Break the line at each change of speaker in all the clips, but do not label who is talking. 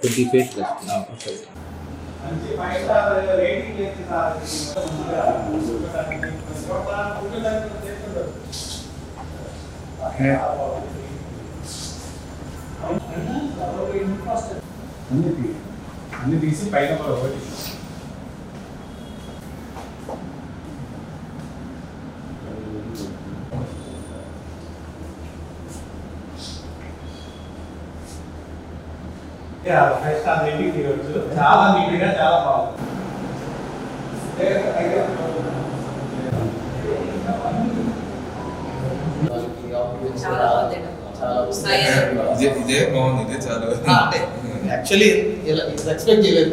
Twenty face
అన్ని తీసి పైన ఒకటి. ఫైవ్ స్టార్ రేటింగ్ తీయవచ్చు చాలా నీట్గా చాలా బాగుంది
చాలా బాగుంది.
ఇదే బాగుంది ఇదే చాలా
యాక్చువల్లీ ఎక్స్పెక్ట్ చేయలేదు.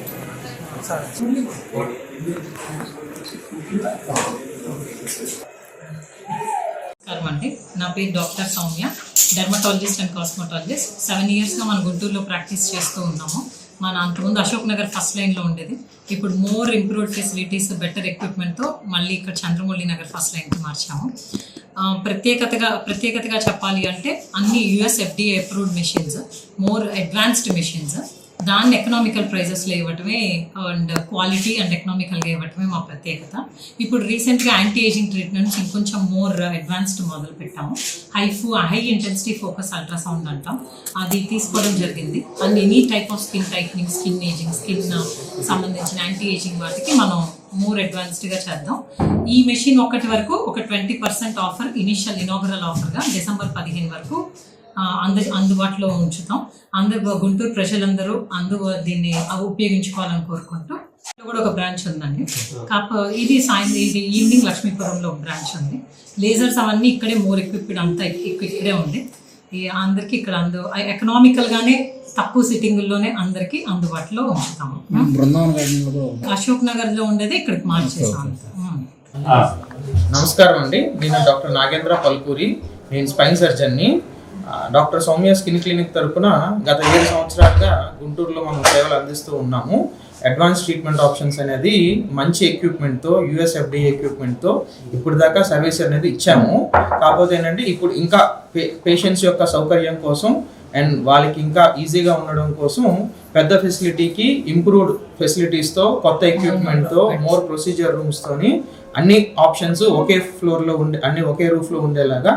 నమస్కారం అండి నా పేరు doctor Soumya dermatologist and cosmetologist seven ఇయర్స్గా మన గుంటూరులో ప్రాక్టీస్ చేస్తూ ఉన్నాము. మన అంతకుముందు అశోక్ నగర్ ఫస్ట్ లైన్లో ఉండేది. ఇప్పుడు మోర్ ఇంప్రూవ్డ్ ఫెసిలిటీస్ బెటర్ ఎక్విప్మెంట్తో మళ్ళీ ఇక్కడ చంద్రమౌళి నగర్ ఫస్ట్ లైన్కి మార్చాము. ప్రత్యేకతగా ప్రత్యేకతగా చెప్పాలి అంటే అన్ని US FDA approved machines more advanced machines దాన్ని ఎకనామికల్ ప్రైజెస్లో ఇవ్వటమే అండ్ క్వాలిటీ అండ్ ఎకనామికల్గా ఇవ్వటమే మా ప్రత్యేకత. ఇప్పుడు రీసెంట్గా యాంటీ ఏజింగ్ ట్రీట్మెంట్స్ ఇంకొంచెం మోర్ అడ్వాన్స్డ్ మొదలు పెట్టాము. HIFU high intensity focus ultrasound అంటాం. అది తీసుకోవడం జరిగింది. And any type of skin tightening skin ageing skin సంబంధించిన యాంటీ ఏజింగ్ వాటికి మనం మోర్ అడ్వాన్స్డ్గా చేద్దాం. ఈ మెషిన్ ఒక్కటి వరకు ఒక twenty percent offer initial inaugural ఆఫర్గా December పదిహేను వరకు అందు అందుబాటులో ఉంచుతాం. అందరు గుంటూరు ప్రజలందరూ అందు దీన్ని అవి ఉపయోగించుకోవాలని కోరుకుంటూ ఇక్కడ కూడా ఒక బ్రాంచ్ ఉందండి. కాప ఇది సాయంత్రం ఇది ఈవినింగ్ లక్ష్మీపురంలో ఒక బ్రాంచ్ ఉంది. లేజర్స్ అవన్నీ ఇక్కడే మోర్ ఎక్విప్డ్ అంతా ఇక్- ఇక్కడే ఉంది. ఈ అందరికీ ఇక్కడ అందు ఎకనామికల్గానే తక్కువ సిట్టింగుల్లోనే అందరికీ అందుబాటులో ఉంచుతాము. అశోక్ నగర్లో ఉండేది ఇక్కడికి మార్చేసాం ఉమ్.
నమస్కారం అండి. నేను డాక్టర్ నాగేంద్ర పల్కూరి. నేను స్పైన్ సర్జన్ని. డాక్టర్ సౌమ్య స్కిన్ క్లినిక్ తరపున గత ఏడు సంవత్సరాలుగా గుంటూరులో మనం సేవలు అందిస్తూ ఉన్నాము. అడ్వాన్స్ ట్రీట్మెంట్ ఆప్షన్స్ అనేది మంచి ఎక్విప్మెంట్తో యూఎస్ ఎఫ్డిఏ ఎక్విప్మెంట్తో ఇప్పుడు దాకా సర్వీస్ అనేది ఇచ్చాము. కాకపోతే ఏంటంటే ఇప్పుడు ఇంకా పేషెంట్స్ యొక్క సౌకర్యం కోసం అండ్ వాళ్ళకి ఇంకా ఈజీగా ఉండడం కోసం పెద్ద ఫెసిలిటీకి ఇంప్రూవ్డ్ ఫెసిలిటీస్తో కొత్త ఎక్విప్మెంట్తో మోర్ ప్రొసీజర్ రూమ్స్తోని అన్ని ఆప్షన్స్ ఒకే ఫ్లోర్లో ఉండే అన్ని ఒకే రూఫ్లో ఉండేలాగా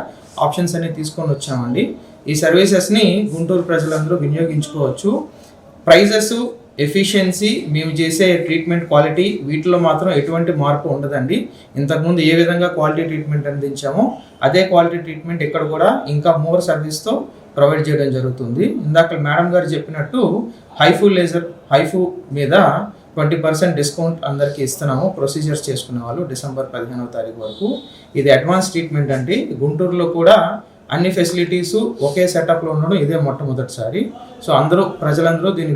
ఆప్షన్స్ అనేవి తీసుకొని వచ్చామండి. ఈ సర్వీసెస్ని గుంటూరు ప్రజలందరూ వినియోగించుకోవచ్చు. ప్రైజెస్ ఎఫిషియన్సీ మేము చేసే ట్రీట్మెంట్ క్వాలిటీ వీటిలో మాత్రం ఎటువంటి మార్పు ఉండదండి. ఇంతకుముందు ఏ విధంగా క్వాలిటీ ట్రీట్మెంట్ అందించామో అదే క్వాలిటీ ట్రీట్మెంట్ ఇక్కడ కూడా ఇంకా మోర్ సర్వీస్తో ప్రొవైడ్ చేయడం జరుగుతుంది. ఇందాక మేడం గారు చెప్పినట్టు హైఫూ లేజర్ హైఫూ మీద ట్వంటీ పర్సెంట్ డిస్కౌంట్ అందరికీ ఇస్తున్నాము. ప్రొసీజర్స్ చేసుకునే వాళ్ళు డిసెంబర్ పదిహేనవ తారీఖు వరకు. ఇది అడ్వాన్స్ ట్రీట్మెంట్ అండి. గుంటూరులో కూడా అన్ని ఫెసిలిటీస్ ఒకే సెటప్లో ఉండడం ఇదే మొట్టమొదటిసారి. సో అందరూ ప్రజలందరూ దీని